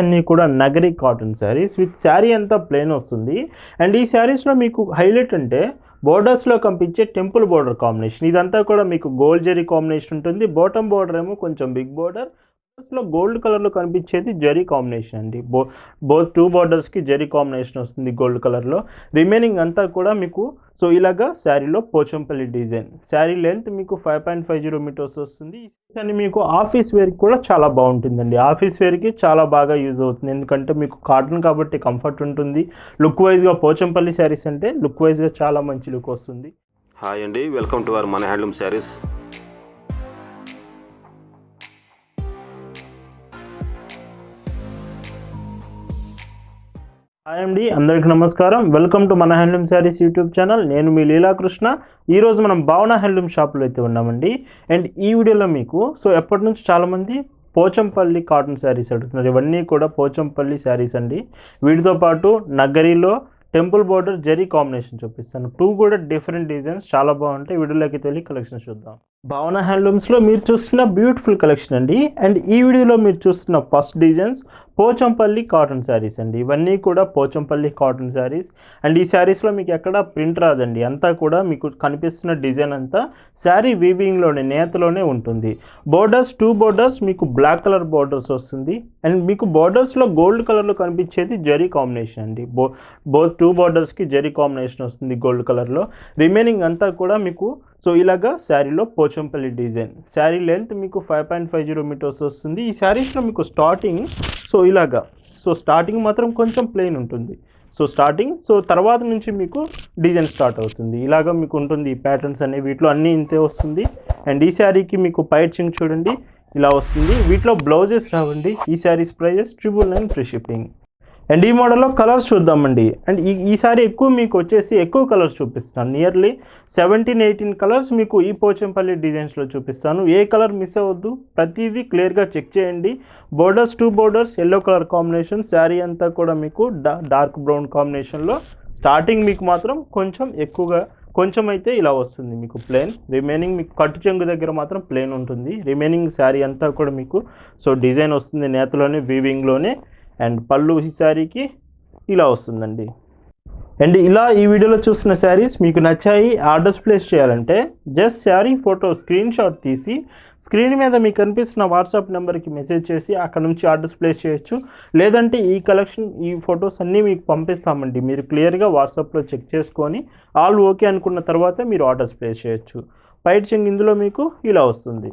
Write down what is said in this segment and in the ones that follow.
అన్నీ కూడా Nagari cotton saris. With sari అంతా ప్లెయిన్ వస్తుంది. అండ్ ఈ శారీస్లో మీకు హైలైట్ అంటే బోర్డర్స్లో కంపించే టెంపుల్ బోర్డర్ కాంబినేషన్ ఇదంతా కూడా మీకు గోల్డ్ జెరీ కాంబినేషన్ ఉంటుంది. బాటమ్ బోర్డర్ ఏమో కొంచెం బిగ్ బోర్డర్ లో గోల్డ్ కలర్లో కనిపించేది జరీ కాంబినేషన్ అండి. బో బోత్ టూ బార్డర్స్కి జరీ కాంబినేషన్ వస్తుంది గోల్డ్ కలర్లో. రిమైనింగ్ అంతా కూడా మీకు సో ఇలాగా శారీలో పోచంపల్లి డిజైన్. శారీ లెంత్ మీకు five point five zero metres వస్తుంది. అని మీకు ఆఫీస్ వేర్కి కూడా చాలా బాగుంటుందండి. ఆఫీస్ వేర్కి చాలా బాగా యూజ్ అవుతుంది. ఎందుకంటే మీకు కాటన్ కాబట్టి కంఫర్ట్ ఉంటుంది. లుక్ వైజ్గా పోచంపల్లి శారీస్ అంటే లుక్ వైజ్గా చాలా మంచి లుక్ వస్తుంది. హాయ్ అండి. వెల్కమ్ టు అవర్ మన హ్యాండ్లూమ్ శారీస్. హాయ్ అండి అందరికీ నమస్కారం. వెల్కమ్ టు మన హ్యాండ్లూమ్ శారీస్ యూట్యూబ్ ఛానల్ నేను మీ లీలాకృష్ణ. ఈరోజు మనం భావన హ్యాండ్లూమ్ షాప్లో అయితే ఉన్నామండి అండ్. ఈ వీడియోలో మీకు సో ఎప్పటి నుంచి చాలామంది పోచంపల్లి కాటన్ శారీస్ అడుగుతున్నారు. ఇవన్నీ కూడా పోచంపల్లి శారీస్ అండి. వీటితో పాటు నగరిలో టెంపుల్ బోర్డర్ జరీ కాంబినేషన్ చూపిస్తాను. టూ కూడా డిఫరెంట్ డిజైన్స్ చాలా బాగుంటాయి. వీడియోలోకి వెళ్ళి కలెక్షన్ చూద్దాం. భావన హ్యాండ్లూమ్స్లో మీరు చూస్తున్న బ్యూటిఫుల్ కలెక్షన్ అండి. అండ్ ఈ వీడియోలో మీరు చూస్తున్న first designs Pochampally cotton sarees అండి. ఇవన్నీ కూడా పోచంపల్లి కాటన్ శారీస్. అండ్ ఈ శారీస్లో మీకు ఎక్కడ ప్రింట్ రాదండి. అంతా కూడా మీకు కనిపిస్తున్న డిజైన్ అంతా శారీ వీవింగ్లోనే నేతలోనే ఉంటుంది. బోర్డర్స్ టూ బోర్డర్స్ మీకు బ్లాక్ కలర్ బోర్డర్స్ వస్తుంది. అండ్ మీకు బోర్డర్స్లో గోల్డ్ కలర్లో కనిపించేది జరీ కాంబినేషన్ అండి. బో బో టూ బోర్డర్స్కి జరీ కాంబినేషన్ వస్తుంది గోల్డ్ కలర్లో. రిమైనింగ్ అంతా కూడా మీకు సో ఇలాగా శారీలో పోచంపల్లి డిజైన్. శారీ లెంత్ మీకు five point five zero metres వస్తుంది. ఈ శారీస్లో మీకు స్టార్టింగ్ సో ఇలాగా. సో స్టార్టింగ్ మాత్రం కొంచెం ప్లెయిన్ ఉంటుంది. సో స్టార్టింగ్ సో తర్వాత నుంచి మీకు డిజైన్ స్టార్ట్ అవుతుంది. ఇలాగ మీకు ఉంటుంది ఈ ప్యాటర్న్స్ అనేవి వీటిలో అన్నీ ఇంతే వస్తుంది. అండ్ ఈ శారీకి మీకు పైచింగ్ చూడండి. ఇలా వస్తుంది. వీటిలో బ్లౌజెస్ రావండి. ఈ sarees prices triple nine free shipping and ఈ మోడల్లో కలర్స్ చూద్దామండి. అండ్ ఈ ఈసారి ఎక్కువ మీకు వచ్చేసి ఎక్కువ కలర్స్ చూపిస్తాను. నియర్లీ సెవెంటీన్ ఎయిటీన్ కలర్స్ మీకు ఈ పోచంపల్లి డిజైన్స్లో చూపిస్తాను. ఏ కలర్ మిస్ అవ్వద్దు. ప్రతిదీ క్లియర్గా చెక్ చేయండి. Borders two borders yellow colour combination saree అంతా కూడా మీకు డార్క్ బ్రౌన్ కాంబినేషన్లో స్టార్టింగ్ మీకు మాత్రం కొంచెం ఎక్కువగా కొంచెం అయితే ఇలా వస్తుంది మీకు ప్లేన్ రిమైనింగ్ మీకు కట్టు చెంగు దగ్గర మాత్రం ప్లేన్ ఉంటుంది. రిమైనింగ్ శారీ అంతా కూడా మీకు సో డిజైన్ వస్తుంది నేతలోనే వీవింగ్లోనే అండ్ పళ్ళు ఈ శారీకి ఇలా వస్తుందండి. అండ్ ఇలా ఈ వీడియోలో చూసిన శారీస్ మీకు నచ్చాయి ఆర్డర్స్ ప్లేస్ చేయాలంటే just saree photo screenshot తీసి స్క్రీన్ మీద మీకు కనిపిస్తున్న వాట్సాప్ నెంబర్కి మెసేజ్ చేసి అక్కడ నుంచి ఆర్డర్స్ ప్లేస్ చేయొచ్చు. లేదంటే ఈ కలెక్షన్ ఈ ఫొటోస్ అన్నీ మీకు పంపిస్తామండి. మీరు క్లియర్గా వాట్సాప్లో చెక్ చేసుకొని ఆల్ ఓకే అనుకున్న తర్వాత మీరు ఆర్డర్స్ ప్లేస్ చేయొచ్చు. పైట్ చెంగ్ ఇందులో మీకు ఇలా వస్తుంది.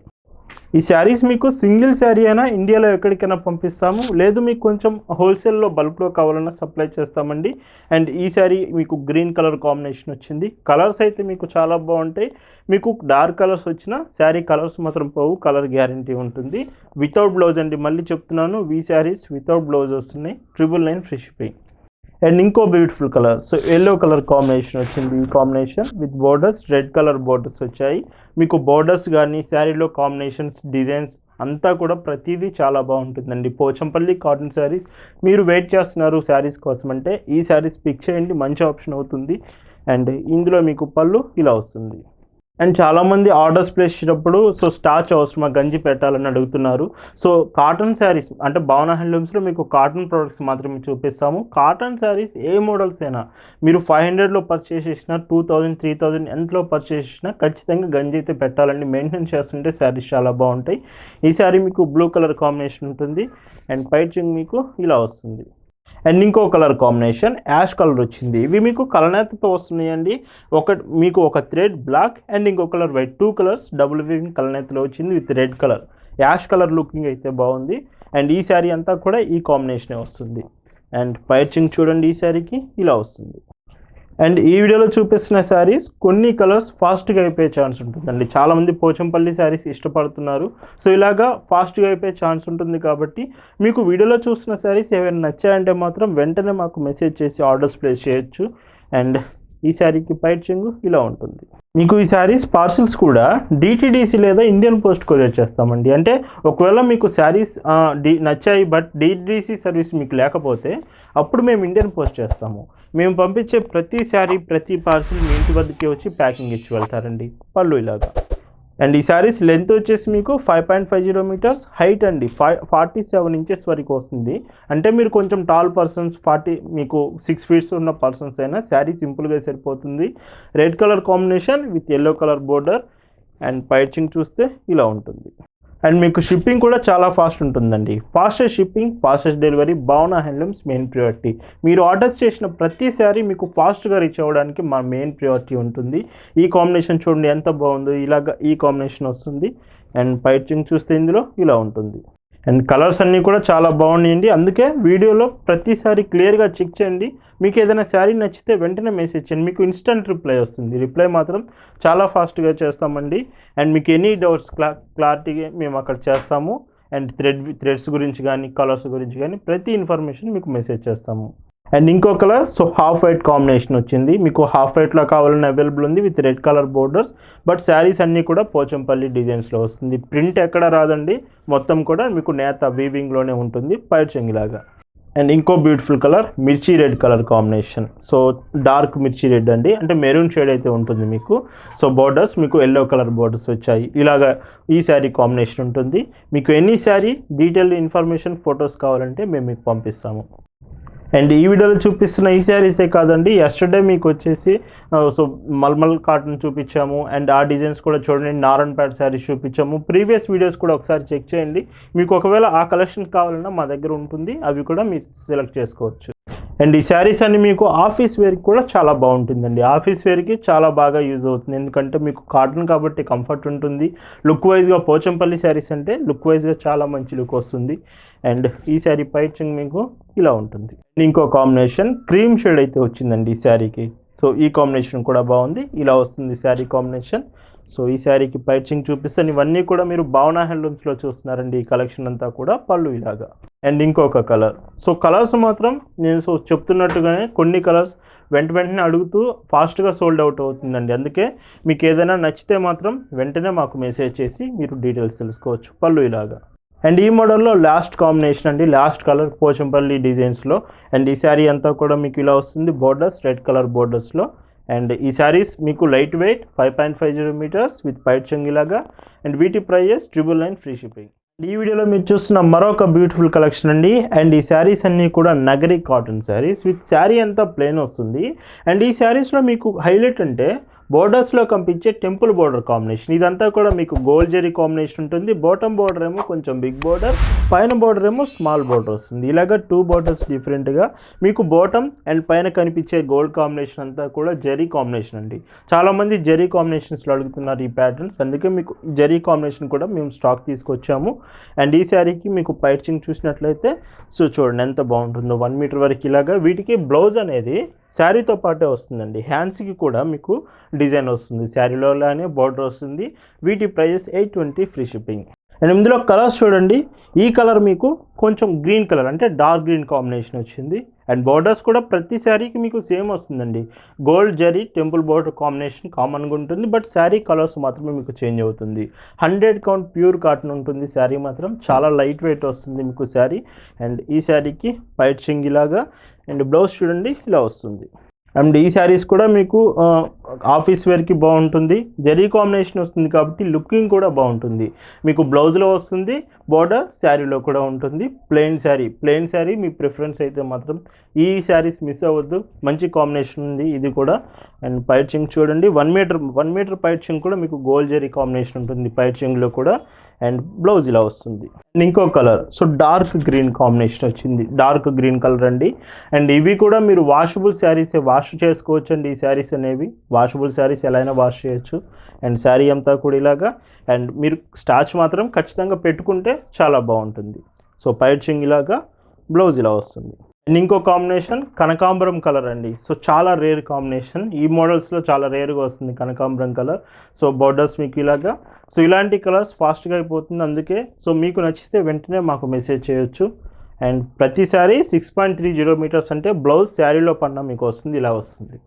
ఈ శారీస్ మీకు సింగిల్ శారీ అయినా ఇండియాలో ఎక్కడికైనా పంపిస్తాము. లేదు మీకు కొంచెం హోల్సేల్లో బల్క్లో కావాలన్నా సప్లై చేస్తామండి. అండ్ ఈ శారీ మీకు గ్రీన్ కలర్ కాంబినేషన్ వచ్చింది. కలర్స్ అయితే మీకు చాలా బాగుంటాయి. మీకు డార్క్ కలర్స్ వచ్చిన శారీ కలర్స్ మాత్రం పోవు కలర్ గ్యారంటీ ఉంటుంది. వితౌట్ బ్లౌజ్ అండి మళ్ళీ చెప్తున్నాను. వీ శారీస్ వితౌట్ బ్లౌజ్ వస్తున్నాయి. Triple nine fresh pay and ఇంకో beautiful colour so yellow colour combination వచ్చింది ఈ combination with borders red colour borders వచ్చాయి. మీకు బోర్డర్స్ కానీ శారీలో కాంబినేషన్స్ డిజైన్స్ అంతా కూడా ప్రతిదీ చాలా బాగుంటుందండి. పోచంపల్లి కాటన్ శారీస్ మీరు వెయిట్ చేస్తున్నారు శారీస్ కోసం అంటే ఈ శారీస్ పిక్ చేయండి. మంచి ఆప్షన్ అవుతుంది. అండ్ ఇందులో మీకు పళ్ళు ఇలా వస్తుంది. అండ్ చాలామంది ఆర్డర్స్ ప్లేస్ చేసేటప్పుడు సో స్టార్చ్ అవసరమా గంజి పెట్టాలని అడుగుతున్నారు. సో కాటన్ శారీస్ అంటే భావన హ్యాండ్లూమ్స్లో మీకు కాటన్ ప్రోడక్ట్స్ మాత్రమే చూపిస్తాము. కాటన్ శారీస్ ఏ మోడల్స్ అయినా మీరు ఫైవ్ హండ్రెడ్లో పర్చేస్ చేసినా టూ థౌజండ్ త్రీ థౌజండ్ ఎంతలో పర్చేస్ చేసినా ఖచ్చితంగా గంజి అయితే పెట్టాలండి. మెయింటైన్ చేస్తుంటే శారీస్ చాలా బాగుంటాయి. ఈ శారీ మీకు బ్లూ కలర్ కాంబినేషన్ ఉంటుంది. అండ్ పైచింగ్ మీకు ఇలా వస్తుంది. అండ్ ఇంకో కలర్ కాంబినేషన్ యాష్ కలర్ వచ్చింది. ఇవి మీకు కలనేతతో వస్తున్నాయండి. ఒక మీకు ఒక థ్రెడ్ బ్లాక్ అండ్ ఇంకో colour white. Two colours double weaving కలనేతలో వచ్చింది with red colour. Ash colour looking అయితే బాగుంది. అండ్ ఈ శారీ అంతా కూడా ఈ కాంబినేషనే వస్తుంది. అండ్ పైచింగ్ చూడండి ఈ శారీకి. ఇలా వస్తుంది. అండ్ ఈ వీడియోలో చూపిస్తున్న శారీస్ కొన్ని కలర్స్ ఫాస్ట్గా అయిపోయే ఛాన్స్ ఉంటుందండి. చాలామంది పోచంపల్లి శారీస్ ఇష్టపడుతున్నారు. సో ఇలాగా ఫాస్ట్గా అయిపోయే ఛాన్స్ ఉంటుంది కాబట్టి మీకు వీడియోలో చూస్తున్న శారీస్ ఏమైనా నచ్చాయంటే మాత్రం వెంటనే మాకు మెసేజ్ చేసి ఆర్డర్స్ ప్లేస్ చేయొచ్చు. అండ్ ఈ శారీకి పైట్ చెంగు ఇలా ఉంటుంది. మీకు ఈ శారీస్ పార్సిల్స్ కూడా డిటిడిసి లేదా ఇండియన్ పోస్ట్ కొరియర్ చేస్తామండి. అంటే ఒకవేళ మీకు శారీస్ డి నచ్చాయి బట్ డిటిడిసి సర్వీస్ మీకు లేకపోతే అప్పుడు మేము ఇండియన్ పోస్ట్ చేస్తాము. మేము పంపించే ప్రతి శారీ ప్రతి పార్సిల్ మీ ఇంటి వద్దకే వచ్చి ప్యాకింగ్ ఇచ్చి వెళ్తారండి. పళ్ళు ఇలాగా. అండ్ ఈ శారీస్ లెంత్ వచ్చేసి మీకు five point five zero metres height అండి ఫైవ్ ఫార్టీ సెవెన్ ఇంచెస్ వరకు వస్తుంది. అంటే మీరు కొంచెం టాల్ పర్సన్స్ ఫార్టీ మీకు సిక్స్ ఫీట్స్ ఉన్న పర్సన్స్ అయినా శారీ సింపుల్గా సరిపోతుంది. Red colour combination with yellow colour border and పైచింగ్ చూస్తే ఇలా ఉంటుంది. అండ్ మీకు షిప్పింగ్ కూడా చాలా ఫాస్ట్ ఉంటుందండి. Fastest shipping fastest delivery Bhavana handlooms main priority మీరు ఆర్డర్స్ చేసిన ప్రతిసారి మీకు ఫాస్ట్గా రీచ్ అవ్వడానికి మా మెయిన్ ప్రియారిటీ ఉంటుంది. ఈ కాంబినేషన్ చూడండి ఎంత బాగుందో ఇలాగ ఈ కాంబినేషన్ వస్తుంది. అండ్ పైచింగ్ చూస్తే ఇందులో ఇలా ఉంటుంది. అండ్ కలర్స్ అన్నీ కూడా చాలా బాగున్నాయండి. అందుకే వీడియోలో ప్రతిసారి క్లియర్గా చెక్ చేయండి. మీకు ఏదైనా శారీ నచ్చితే వెంటనే మెసేజ్ చేయండి. మీకు ఇన్స్టంట్ రిప్లై వస్తుంది. రిప్లై మాత్రం చాలా ఫాస్ట్గా చేస్తామండి. అండ్ మీకు ఎనీ డౌట్స్ క్లా క్లారిటీగా మేము అక్కడ చేస్తాము. అండ్ థ్రెడ్ థ్రెడ్స్ గురించి కానీ కలర్స్ గురించి కానీ ప్రతి ఇన్ఫర్మేషన్ మీకు మెసేజ్ చేస్తాము. అండ్ ఇంకో colour so half white combination వచ్చింది. మీకు హాఫ్ వైట్లో కావాలని అవైలబుల్ ఉంది with red colour borders but saris అన్నీ కూడా పోచంపల్లి డిజైన్స్లో వస్తుంది. ప్రింట్ ఎక్కడ రాదండి మొత్తం కూడా మీకు నేత వీవింగ్లోనే ఉంటుంది పైర్చంగి లాగా. అండ్ ఇంకో బ్యూటిఫుల్ కలర్ మిర్చి red colour combination so dark మిర్చి రెడ్ అండి అంటే మెరూన్ షేడ్ అయితే ఉంటుంది మీకు. సో బోర్డర్స్ మీకు ఎల్లో కలర్ బోర్డర్స్ వచ్చాయి. ఇలాగా ఈ శారీ కాంబినేషన్ ఉంటుంది. మీకు ఎన్ని శారీ డీటెయిల్ ఇన్ఫర్మేషన్ ఫొటోస్ కావాలంటే మేము మీకు పంపిస్తాము. అండ్ ఈ వీడియోలో చూపిస్తున్న ఈ శారీసే కాదండి. ఎస్టర్డే మీకు వచ్చేసి సో మల్మల్ కాటన్ చూపించాము. అండ్ ఆ డిజైన్స్ కూడా చూడండి నారాయణ ప్యాడ్ శారీస్ చూపించాము. ప్రీవియస్ వీడియోస్ కూడా ఒకసారి చెక్ చేయండి. మీకు ఒకవేళ ఆ కలెక్షన్ కావాలన్నా మా దగ్గర ఉంటుంది. అవి కూడా మీరు సెలెక్ట్ చేసుకోవచ్చు. అండ్ ఈ శారీస్ అన్ని మీకు ఆఫీస్ వేర్కి కూడా చాలా బాగుంటుందండి. ఆఫీస్ వేర్కి చాలా బాగా యూజ్ అవుతుంది. ఎందుకంటే మీకు కాటన్ కాబట్టి కంఫర్ట్ ఉంటుంది. లుక్ వైజ్గా పోచంపల్లి శారీస్ అంటే లుక్ వైజ్గా చాలా మంచి లుక్ వస్తుంది. అండ్ ఈ శారీ పైచింగ్ మీకు ఇలా ఉంటుంది. ఇంకో కాంబినేషన్ క్రీమ్ షేడ్ అయితే వచ్చిందండి ఈ శారీకి. సో ఈ కాంబినేషన్ కూడా బాగుంది. ఇలా వస్తుంది శారీ కాంబినేషన్. సో ఈ శారీకి పైచింగ్ చూపిస్తాను. ఇవన్నీ కూడా మీరు భావన హ్యాండ్లూమ్స్లో చూస్తున్నారండి ఈ కలెక్షన్ అంతా కూడా పళ్ళు ఇలాగా. అండ్ ఇంకొక కలర్. సో కలర్స్ మాత్రం నేను సో చెప్తున్నట్టుగానే కొన్ని కలర్స్ వెంట వెంటనే అడుగుతూ ఫాస్ట్గా సోల్డ్ అవుట్ అవుతుందండి. అందుకే మీకు ఏదైనా నచ్చితే మాత్రం వెంటనే మాకు మెసేజ్ చేసి మీరు డీటెయిల్స్ తెలుసుకోవచ్చు. పళ్ళు ఇలాగా. అండ్ ఈ మోడల్లో లాస్ట్ కాంబినేషన్ అండి. లాస్ట్ కలర్ పోచంపల్లి డిజైన్స్లో. అండ్ ఈ శారీ అంతా కూడా మీకు ఇలా వస్తుంది. బోర్డర్స్ రెడ్ కలర్ బోర్డర్స్లో. అండ్ ఈ శారీస్ మీకు light weight five point five zero metres with పైట్ చెంగిలాగా అండ్ వీటి prices triple nine free shipping ఈ వీడియోలో మీరు చూస్తున్న మరొక బ్యూటిఫుల్ కలెక్షన్ అండి. అండ్ ఈ శారీస్ అన్నీ కూడా నగరి కాటన్ శారీస్ విత్ శారీ అంతా ప్లెయిన్ వస్తుంది. అండ్ ఈ శారీస్లో మీకు హైలైట్ అంటే బోర్డర్స్లో కంపించే టెంపుల్ బోర్డర్ కాంబినేషన్. ఇదంతా కూడా మీకు గోల్డ్ జెరీ కాంబినేషన్ ఉంటుంది. బాటమ్ బోర్డర్ ఏమో కొంచెం బిగ్ బోర్డర్ పైన బోర్డర్ ఏమో స్మాల్ బోర్డర్ వస్తుంది. ఇలాగ టూ బోర్డర్స్ డిఫరెంట్గా మీకు బాటమ్ అండ్ పైన కనిపించే గోల్డ్ కాంబినేషన్ అంతా కూడా జెరీ కాంబినేషన్ అండి. చాలామంది జెరీ కాంబినేషన్స్లో అడుగుతున్నారు ఈ ప్యాటర్న్స్. అందుకే మీకు జెరీ కాంబినేషన్ కూడా మేము స్టాక్ తీసుకొచ్చాము. అండ్ ఈ శారీకి మీకు పైచింగ్ చూసినట్లయితే సో చూడండి ఎంత బాగుంటుందో. వన్ మీటర్ వరకు ఇలాగా వీటికి బ్లౌజ్ అనేది శారీతో పాటే వస్తుందండి. హ్యాండ్స్కి కూడా మీకు డిజైన్ వస్తుంది. శారీలో లానే బార్డర్ వస్తుంది. వీటి prices eight twenty free shipping. And ఇందులో కలర్స్ చూడండి. ఈ కలర్ మీకు కొంచెం గ్రీన్ కలర్ అంటే డార్క్ గ్రీన్ కాంబినేషన్ వచ్చింది. అండ్ బార్డర్స్ కూడా ప్రతి శారీకి మీకు సేమ్ వస్తుందండి. Gold zari temple border combination కామన్గా ఉంటుంది. బట్ శారీ కలర్స్ మాత్రమే మీకు చేంజ్ అవుతుంది. హండ్రెడ్ కౌంట్ ప్యూర్ కాటన్ ఉంటుంది శారీ మాత్రం. చాలా లైట్ వెయిట్ వస్తుంది మీకు శారీ. అండ్ ఈ శారీకి పైట్ చింగిలాగా అండ్ బ్లౌజ్ చూడండి ఇలా వస్తుంది. అండ్ ఈ శారీస్ కూడా మీకు ఆఫీస్ వేర్కి బాగుంటుంది. జరీ కాంబినేషన్ వస్తుంది కాబట్టి లుకింగ్ కూడా బాగుంటుంది. మీకు బ్లౌజ్లో వస్తుంది బార్డర్ శారీలో కూడా ఉంటుంది. ప్లెయిన్ శారీ ప్లెయిన్ శారీ మీ ప్రిఫరెన్స్ అయితే మాత్రం ఈ శారీస్ మిస్ అవ్వద్దు. మంచి కాంబినేషన్ ఉంది ఇది కూడా. అండ్ పైట్ చింగ్ చూడండి వన్ మీటర్ వన్ మీటర్ పైట్ చింగ్ కూడా మీకు గోల్డ్ జరీ కాంబినేషన్ ఉంటుంది పైట్ చింగ్లో కూడా. అండ్ బ్లౌజ్ ఇలా వస్తుంది. అండ్ ఇంకో colour so dark green combination వచ్చింది. డార్క్ గ్రీన్ కలర్ అండి. అండ్ ఇవి కూడా మీరు వాషబుల్ శారీసే వాష్ చేసుకోవచ్చు అండి ఈ శారీస్ అనేవి. వాషబుల్ శారీస్ ఎలా అయినా వాష్ చేయొచ్చు. అండ్ శారీ అంతా కూడా ఇలాగా. అండ్ మీరు స్టాచ్ మాత్రం ఖచ్చితంగా పెట్టుకుంటే చాలా బాగుంటుంది. సో పైచింగ్ ఇలాగా బ్లౌజ్ ఇలా వస్తుంది. అండ్ ఇంకో కాంబినేషన్ కనకాంబరం కలర్ అండి. సో చాలా రేర్ కాంబినేషన్ ఈ మోడల్స్లో చాలా రేర్గా వస్తుంది కనకాంబరం కలర్ సో బోర్డర్స్ మీకు ఇలాగా. సో ఇలాంటి కలర్స్ ఫాస్ట్గా అయిపోతుంది. అందుకే సో మీకు నచ్చితే వెంటనే మాకు మెసేజ్ చేయొచ్చు. అండ్ ప్రతిసారి six point three zero metres అంటే బ్లౌజ్ శారీలో పడిన మీకు వస్తుంది ఇలా వస్తుంది.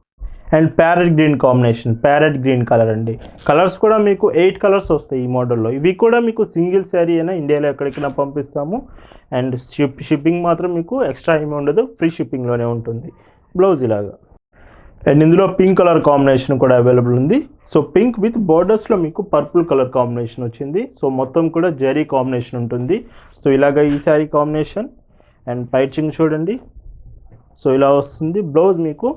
And parrot green combination parrot green colour అండి. కలర్స్ కూడా మీకు ఎయిట్ కలర్స్ వస్తాయి ఈ మోడల్లో. ఇవి కూడా మీకు సింగిల్ శారీ అయినా ఇండియాలో ఎక్కడికైనా పంపిస్తాము. అండ్ షిప్ షిప్పింగ్ మాత్రం మీకు ఎక్స్ట్రా ఏమీ ఉండదు ఫ్రీ షిప్పింగ్లోనే ఉంటుంది. బ్లౌజ్ ఇలాగా. అండ్ ఇందులో పింక్ కలర్ కాంబినేషన్ కూడా అవైలబుల్ ఉంది. సో పింక్ విత్ బోర్డర్స్లో మీకు పర్పుల్ కలర్ కాంబినేషన్ వచ్చింది. సో మొత్తం కూడా జరీ కాంబినేషన్ ఉంటుంది. సో ఇలాగ ఈ శారీ కాంబినేషన్. అండ్ పైచింగ్ చూడండి. సో ఇలా వస్తుంది. బ్లౌజ్ మీకు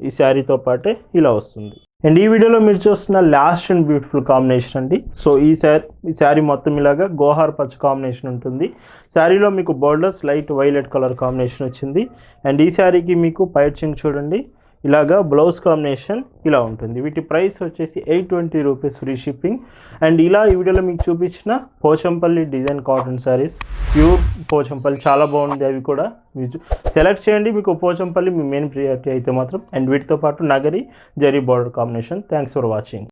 ఈ శారీతో పాటే ఇలా వస్తుంది. అండ్ ఈ వీడియోలో మీరు చూస్తున్న లాస్ట్ అండ్ బ్యూటిఫుల్ కాంబినేషన్ అండి. సో ఈ శారీ ఈ శారీ మొత్తం ఇలాగా గోహార్ పచ్చ కాంబినేషన్ ఉంటుంది. శారీలో మీకు borders light violet colour combination వచ్చింది. అండ్ ఈ శారీకి మీకు పైచింగ్ చూడండి. ఇలాగా బ్లౌజ్ కాంబినేషన్ ఇలా ఉంటుంది. వీటి ప్రైస్ వచ్చేసి eight twenty rupees free shipping. And ఇలా ఈ వీడియోలో మీకు చూపించిన Pochampally design cotton saris pure Pochampally చాలా బాగుంది అవి కూడా. మీరు సెలెక్ట్ చేయండి. మీకు పోచంపల్లి మీ మెయిన్ ప్రియారిటీ అయితే మాత్రం. అండ్ వీటితో పాటు Nagari zari border combination. Thanks for watching.